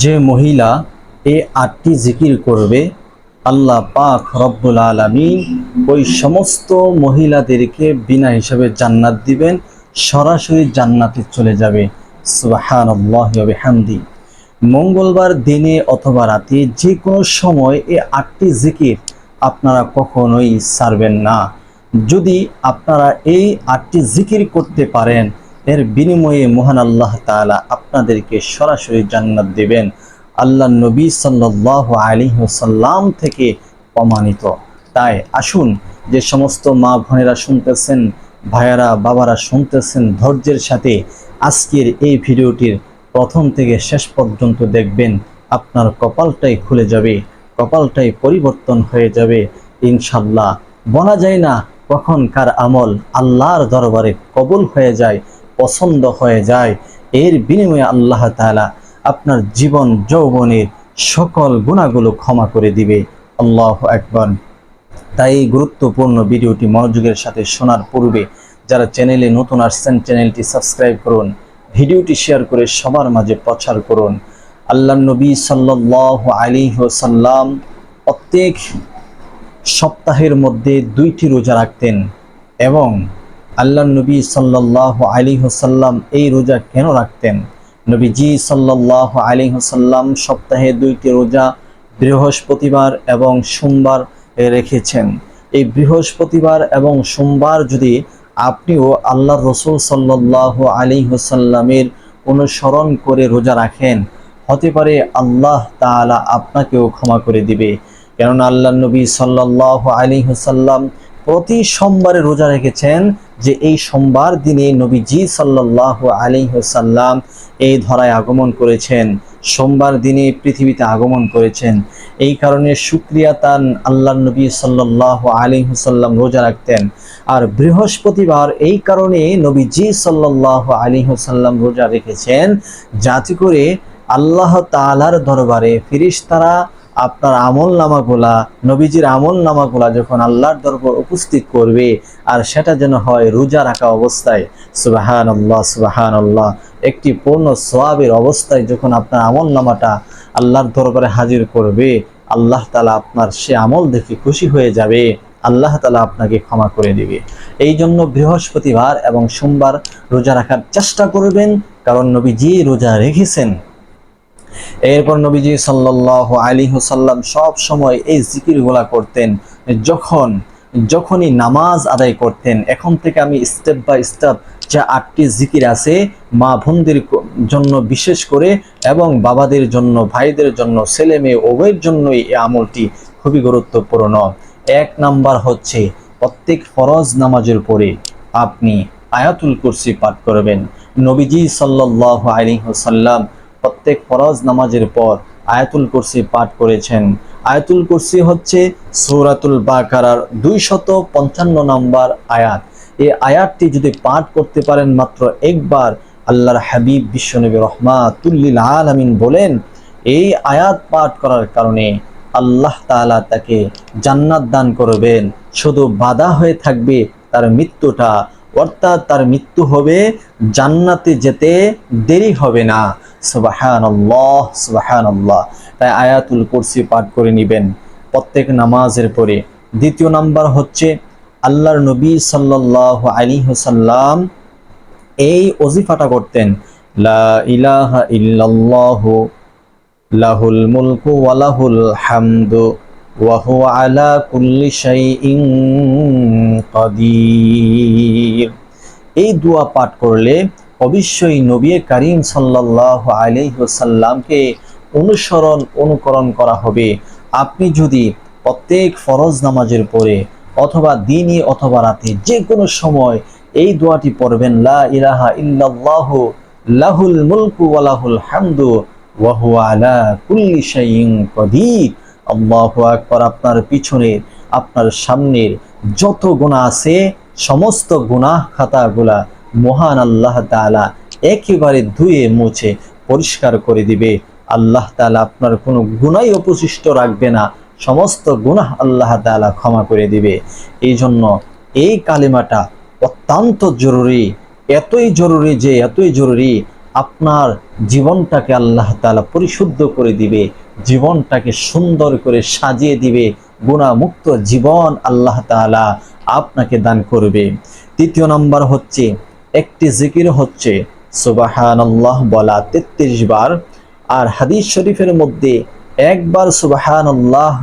যে মহিলা এই আটটি জিকির করবে, আল্লাহ পাক রব্বুল আলমী ওই সমস্ত মহিলাদেরকে বিনা হিসাবে জান্নাত দিবেন, সরাসরি জান্নাতে চলে যাবে। সুবাহানি মঙ্গলবার দিনে অথবা রাতে যে কোনো সময় এই আটটি জিকির আপনারা কখনোই ছাড়বেন না। যদি আপনারা এই আটটি জিকির করতে পারেন এর বিনিময়ে মহান আল্লাহ তাআলা আপনাদেরকে সরাসরি জান্নাত দেবেন। আল্লাহ নবী সাল্লাহ আলী সাল্লাম থেকে প্রমাণিত তাই আসুন, যে সমস্ত মা বোনেরা শুনতেছেন, ভাইয়ারা, বাবারা শুনতেছেন ধৈর্যের সাথে আজকের এই ভিডিওটির প্রথম থেকে শেষ পর্যন্ত দেখবেন, আপনার কপালটাই খুলে যাবে, কপালটাই পরিবর্তন হয়ে যাবে। ইনশাল্লাহ বলা যায় না কখন কার আমল আল্লাহর দরবারে কবুল হয়ে যায় পছন্দ হয়ে যায়, এর বিনিময়ে আল্লাহ তাআলা আপনার জীবন, যৌবনের সকল গুণাগুলো ক্ষমা করে দিবে। আল্লাহ একবার তাই এই গুরুত্বপূর্ণ ভিডিওটি মনোযোগের সাথে শোনার পূর্বে যারা চ্যানেলে নতুন আসছেন, চ্যানেলটি সাবস্ক্রাইব করুন, ভিডিওটি শেয়ার করে সবার মাঝে প্রচার করুন। আল্লাহ নবী সাল্লাহ আলী সাল্লাম প্রত্যেক সপ্তাহের মধ্যে দুইটি রোজা রাখতেন এবং আল্লাহ নবী সাল্লাহ আলী হোসাল্লাম এই রোজা কেন রাখতেন? নবীজি সাল্লাহ আলী হোসাল্লাম সপ্তাহে দুইটি রোজা বৃহস্পতিবার এবং সোমবার রেখেছেন। এই বৃহস্পতিবার এবং সোমবার যদি আপনিও আল্লাহ রসুল সাল্লাহ আলী হোসাল্লামের অনুসরণ করে রোজা রাখেন, হতে পারে আল্লাহ তাআলা আপনাকেও ক্ষমা করে দিবে। কেননা আল্লাহ নবী সাল্লাহ আলী হোসাল্লাম প্রতি সোমবারে রোজা রেখেছেন যে এই সোমবার দিনে নবীজি সাল্লাহ আলী হোসাল্লাম এই ধরায় আগমন করেছেন। সোমবার দিনে পৃথিবীতে আগমন করেছেন। এই কারণে সুক্রিয়া তান আল্লাহ নবী সাল্লাহ আলী হুসাল্লাম রোজা রাখতেন। আর বৃহস্পতিবার এই কারণে নবীজি সাল্লাহ আলী হুসাল্লাম রোজা রেখেছেন। যাতে করে আল্লাহ তালার দরবারে ফিরিস্তারা আপনার আমল নামাগুলা নবীজির আমল নামাগুলা যখন আল্লাহর দরবার উপস্থিত করবে, আর সেটা যেন হয় রোজা রাখা অবস্থায় সুবাহান আল্লাহ সুবাহান আল্লাহ একটি পূর্ণ সোয়াবের অবস্থায় যখন আপনার আমল নামাটা আল্লাহর দরবারে হাজির করবে, আল্লাহ তালা আপনার সে আমল দেখে খুশি হয়ে যাবে, আল্লাহ তালা আপনাকে ক্ষমা করে দিবে। এই জন্য বৃহস্পতিবার এবং সোমবার রোজা রাখার চেষ্টা করবেন, কারণ নবীজি রোজা রেখেছেন। এরপর নবীজি সাল্লাহ আলী হুসাল্লাম সব সময় এই জিকিরগুলা করতেন। যখন, যখনই নামাজ আদায় করতেন, এখন থেকে আমি স্টেপ বাই স্টেপ যা আটটি জিকির আছে, মা বোনদের জন্য বিশেষ করে এবং বাবাদের জন্য, ভাইদের জন্য, ছেলে মেয়ে উভয়ের জন্যই এই আমলটি খুবই গুরুত্বপূর্ণ। এক নাম্বার হচ্ছে প্রত্যেক ফরজ নামাজের পরে আপনি আয়াতুল কুরসি পাঠ করবেন। নবীজি সাল্লাহ আলী হুসাল্লাম প্রত্যেক ফরজ নামাজের পর আয়াতুল কুরসি পাঠ করেছেন। আয়াতুল কুরসি হচ্ছে সৌরাতুল বাকারার দুইশত পঞ্চান্ন নম্বর আয়াত। এই আয়াতটি যদি পাঠ করতে পারেন মাত্র একবার, আল্লাহর হাবিব বিশ্বনবী রহমাতুল্লিল আলামিন বলেন, এই আয়াত পাঠ করার কারণে আল্লাহ তাআলা তাকে জান্নাত দান করবেন। শুধু বাধা হয়ে থাকবে তার মৃত্যুটা, অর্থাৎ তার মৃত্যু হবে জান্নাতে যেতে দেরি হবে না। তাই আয়াতুল কুরসি পাঠ করে নেবেন প্রত্যেক নামাজের পরে। দ্বিতীয় নাম্বার হচ্ছে, আল্লাহর নবী সাল্লাহ আলী হুসাল্লাম এই অজিফাটা করতেন, লা লাহুল ওয়াহু এই দোয়া পাঠ করলে অবশ্যই নবী করিম সাল্লাহ আলহ্লামকে অনুসরণ, অনুকরণ করা হবে। আপনি যদি প্রত্যেক ফরজ নামাজের পরে অথবা দিনই অথবা রাতে যে কোনো সময় এই দোয়াটি পড়বেন, লা ইলাহা ইল্লাল্লাহ লাহুল মুলকু ওয়ালাহুল হামদু ওয়াহু আলা কুল্লি শাইইন কদির। আল্লাহু আকবার, আপনার পিছনের, আপনার সামনের যত গুনাহ আছে, সমস্ত গুনাহ খাতাগুলা মহান আল্লাহ তালা একেবারে ধুয়ে মুছে পরিষ্কার করে দিবে। আল্লাহ তালা আপনার কোনো গুণাই অপশিষ্ট রাখবে না। সমস্ত গুনাহ আল্লাহ তালা ক্ষমা করে দিবে। এই জন্য এই কালিমাটা অত্যন্ত জরুরি, এতই জরুরি যে এতই জরুরি আপনার জীবনটাকে আল্লাহ তাআলা পরিশুদ্ধ করে দিবে, জীবনটাকে সুন্দর করে সাজিয়ে দিবে গুণামুক্ত জীবন আল্লাহ তাআলা আপনাকে দান করবে। তৃতীয় নম্বর হচ্ছে একটি জিকির হচ্ছে, সুবাহানাল্লাহ বলা তেত্রিশ বার। আর হাদিস শরীফের মধ্যে একবার সুবাহানাল্লাহ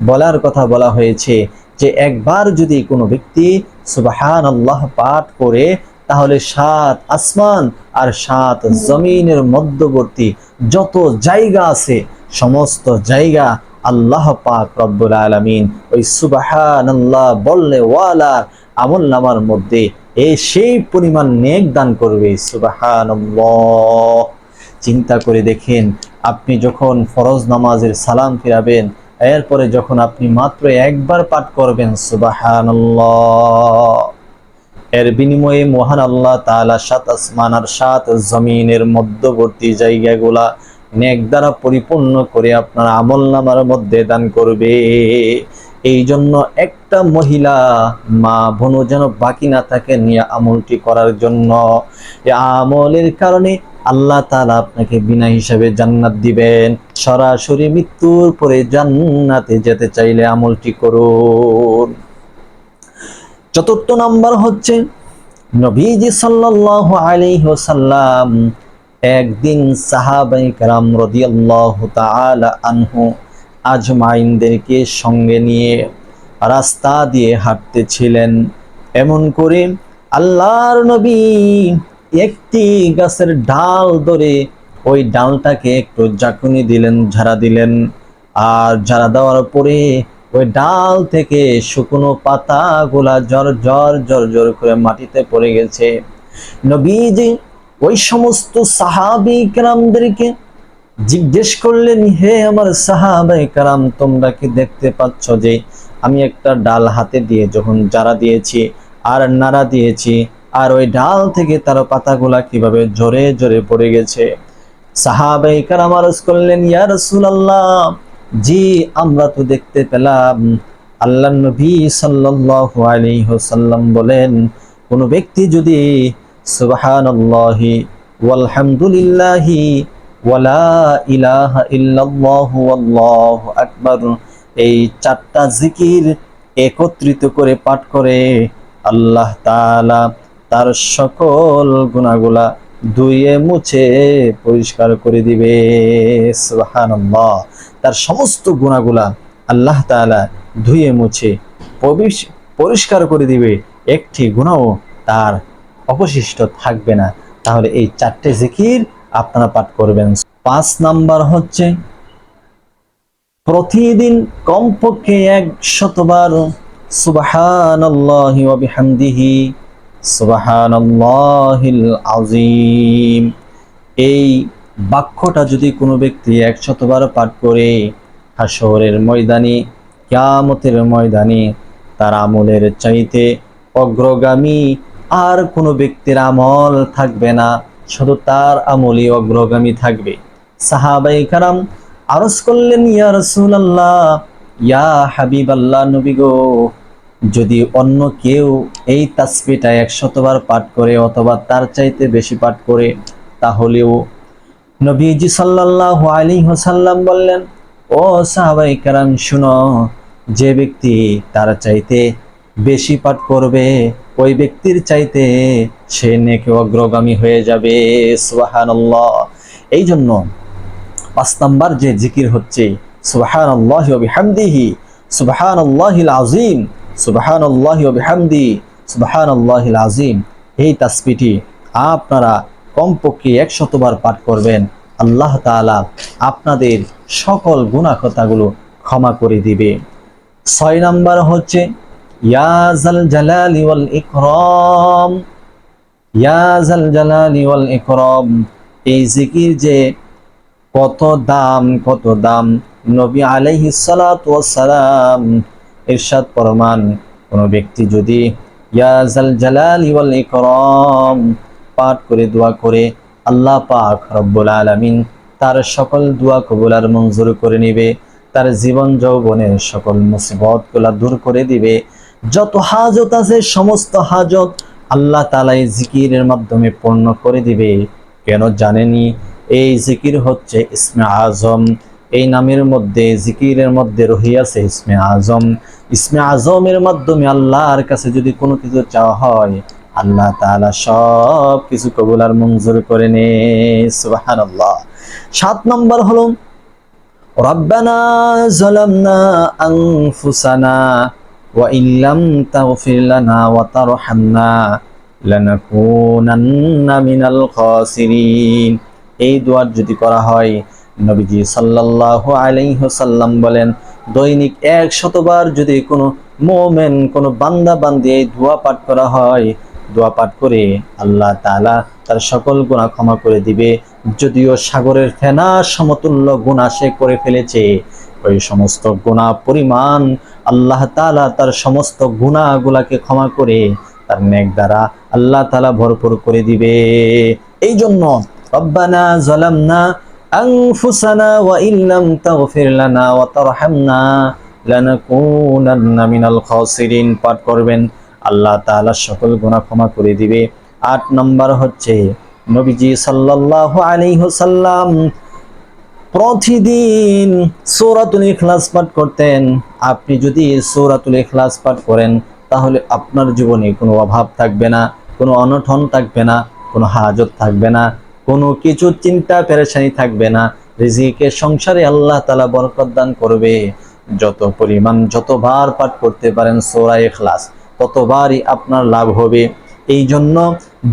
বলার কথা বলা হয়েছে যে, একবার যদি কোনো ব্যক্তি সুবাহান আল্লাহ পাঠ করে, তাহলে সাত আসমান আর সাত জমিনের মধ্যবর্তী যত জায়গা আছে, সমস্ত জায়গা আল্লাহ পাক রব্বুল আলামিন ওই সুবাহান আল্লাহ বললে ওয়ালার আমল নামার মধ্যে এ সেই পরিমাণ নেক দান করবে সুবাহান চিন্তা করে দেখেন, আপনি যখন ফরজ নামাজের সালাম ফিরাবেন, এরপরে যখন আপনি মাত্র একবার পাঠ করবেন সুবাহান এর বিনিময়ে মহান আল্লাহ তাআলা সাত আসমান আর সাত জমিনের মধ্যবর্তী জায়গাগুলা নেক দ্বারা পরিপূর্ণ করে আপনার আমল নামার মধ্যে দান করবে। এই জন্য একটা মহিলা মা বোনও যেন বাকি না থাকে নিয়ে আমলটি করার জন্য। আমলের কারণে আল্লাহ তালা আপনাকে বিনা হিসাবে জান্নাত দিবেন। সরাসরি মৃত্যুর পরে জান্নাতে যেতে চাইলে আমলটি করুন। চতুর্থ নাম্বার হচ্ছে, নবীজি সাল্লাহ আলী হোসাল্লাম একদিন সাহাবাই কালাম রদিয়াল্লাহ তালা আনহু আজমাইনদেরকে সঙ্গে নিয়ে রাস্তা দিয়ে হাঁটতেছিলেন। এমন করে আল্লাহর নবী একটি গাছের ডাল ধরে ওই ডালটাকে একটু জাকুনি দিলেন, ঝাড়া দিলেন। আর ঝাড়া দেওয়ার পরে ওই ডাল থেকে শুকনো পাতাগুলা জর জর জর জর করে মাটিতে পড়ে গেছে। নবীজি ওই সমস্ত সাহাবি কেরামদেরকে জিজ্ঞেস করলেন হে আমার সাহাবাই কারাম, তোমরা কি দেখতে পাচ্ছ যে আমি একটা ডাল হাতে দিয়ে যখন যারা দিয়েছি আর নাড়া দিয়েছি, আর ওই ডাল থেকে তার পাতাগুলা কীভাবে জোরে জোরে পড়ে গেছে? সাহাবাই কারাম আরজ করলেন, ইয়া রাসূলুল্লাহ, জি, আমরা তো দেখতে পেলাম। আল্লাহ নবী সাল্লাল্লাহু আলাইহি বলেন, কোন ব্যক্তি যদি সুবহানাল্লাহি ওয়ালহামদুলিল্লাহি ওয়ালা ইলাহা ইল্লাল্লাহু আল্লাহু আকবার। এই চারটা জিকির একত্রিত করে পাঠ করে আল্লাহ তাআলা তার সকল গুনাহগুলা ধুয়ে মুছে পরিষ্কার করে দিবে। সুবহানাল্লাহ। তার সমস্ত গুণাগুলা আল্লাহ তাআলা ধুয়ে মুছে পরিষ্কার করে দিবে। একটি গুণাও তার অবশিষ্ট থাকবে না। তাহলে এই চারটে জিকির আপনারা পাঠ করবেন। পাঁচ নাম্বার হচ্ছে, প্রতিদিন কমপক্ষে এক শতবার সুবহানাল্লাহি ওয়া এই বাক্যটা যদি কোনো ব্যক্তি একশতবার পাঠ করে হাসরের ময়দানে, কিয়ামতের ময়দানে, তার আমলের চাইতে অগ্রগামী আর কোনো ব্যক্তির আমল থাকবে না। শুধু তার আমলই অগ্রগামী থাকবে। সাহাবাই কারাম আরজ করলেন, ইয়া রাসূলুল্লাহ, ইয়া হাবিবাল্লাহ নবী গো, যদি অন্য কেউ এই তাসবিটা একশতবার পাঠ করে অথবা তার চাইতে বেশি পাঠ করে, তাহলেও নবীজি সাল্লাল্লাহু আলাইহি ওয়াসাল্লাম বললেন, ও সাহাবাই কারাম, শুনো, যে ব্যক্তি তার চাইতে বেশি পাঠ করবে ওই ব্যক্তির চাইতে সে নেকে অগ্রগামী হয়ে যাবে, সুবহানাল্লাহ। এই জন্য পাঁচ নাম্বার যে জিকির হচ্ছে, সুবহানাল্লাহি ওয়া বিহামদিহি, সুবহানাল্লাহিল আযীম, সুবহানাল্লাহি ওয়া বিহামদি, সুবহানাল্লাহিল আযীম। এই তাসবিহটি আপনারা কমপক্ষে একশতবার পাঠ করবেন। আল্লাহ তাআলা আপনাদের সকল গুনাহ কথাগুলো ক্ষমা করে দিবে। ছয় নাম্বার হচ্ছে ইয়াজাল জালালি ওয়াল ইকরাম। ইয়াজাল জালালি ওয়াল ইকরাম। এই জিকির যে কত দাম কত দাম। নবী আলাইহি সালাতু ওয়াসসালাম ইরশাদ ফরমান। কোন ব্যক্তি যদি ইয়াজাল জালালি ওয়াল ইকরাম পাঠ করে, দোয়া করে, আল্লাহ পাক রব্বুল আলামিন তার সকল দোয়া কবুল আর মঞ্জুর করে নিবে। তার জীবন যৌবনের সকল মুসিবতগুলা দূর করে দিবে। যত হাজত আছে, সমস্ত হাজত আল্লাহ তালাই জিকিরের মাধ্যমে পূর্ণ করে দিবে। কেন জানেনি? এই জিকির হচ্ছে ইসমে আজম। এই নামের মধ্যে, জিকিরের মধ্যে রহিয়াছে ইসমে আজম। ইসমে আজমের মাধ্যমে আল্লাহর কাছে যদি কোনো কিছু চাওয়া হয়, আল্লাহ তালা সব কিছু কবুল আর মঞ্জুর করে নে। সাত নম্বর হল, রব্বানা জলামনা আংফুসানা وإن لم تغفر لنا وترحمنا لنكونن من الخاسرين এই দোয়ার যদি করা হয় নবীজি সাল্লাল্লাহু আলাইহি সাল্লাম বলেন দৈনিক এক শতবার যদি কোনো মোমেন কোনো বান্দা বান্দি এই দোয়া পাঠ করা হয় দোয়া পাঠ করে আল্লাহ তাআলা তার সকল গুনাহ ক্ষমা করে দিবে যদিও সাগরের ফেনা সমতুল্য গুনাহ সে করে ফেলেছে ওই সমস্ত গুনাহ পরিমাণ আল্লাহ তাআলা তার সমস্ত গুনাহগুলাকে ক্ষমা করে তার নেক দ্বারা আল্লাহ তাআলা ভরপুর করে দিবে। এই জন্য রব্বানা জালামনা আনফুসানা ওয়া ওয়া মিনাল পাঠ করবেন, আল্লাহ তাআলা সকল ক্ষমা করে দিবে। আট নম্বর হচ্ছে নবীজি সাল্লাল্লাহু ওয়াসাল্লাম প্রতিদিন সূরাতুল ইখলাস পাঠ করতেন। আপনি যদি সূরাতুল ইখলাস পাঠ করেন, তাহলে আপনার জীবনে কোনো অভাব থাকবে না, কোনো অনটন থাকবে না, কোনো হাজত থাকবে না, কোনো কিছু চিন্তা পেরেশানি থাকবে না। রিজিকের সংসারে আল্লাহ তালা বরকত দান করবে। যত পরিমাণ যতবার পাঠ করতে পারেন সূরা ইখলাস, ততবারই আপনার লাভ হবে। এই জন্য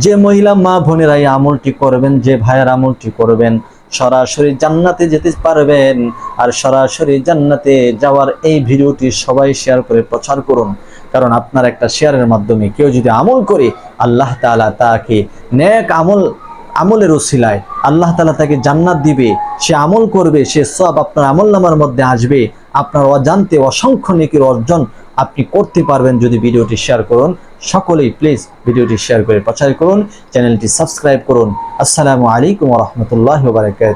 যে মহিলা মা বোনেরা এই আমলটি করবেন, যে ভাইয়ের আমলটি করবেন সরাসরি জান্নাতে যেতে পারবেন। আর সরাসরি জান্নাতে যাওয়ার এই ভিডিওটি সবাই শেয়ার করে প্রচার করুন। কারণ আপনার একটা শেয়ারের মাধ্যমে কেউ যদি আমল করে, আল্লাহ তাআলা তাকে নেক আমল, আমলের ওসিলায় আল্লাহ তালা তাকে জান্নাত দিবে। সে আমল করবে, সে সব আপনার আমল নামার মধ্যে আসবে। আপনার অজান্তে অসংখ্য নেকির অর্জন আপনি করতে পারবেন যদি ভিডিওটি শেয়ার করুন। সকলেই প্লিজ ভিডিওটি শেয়ার করে প্রচার করুন। চ্যানেলটি সাবস্ক্রাইব করুন। আসসালামু আলাইকুম রহমতুল্লাহ বারাকাত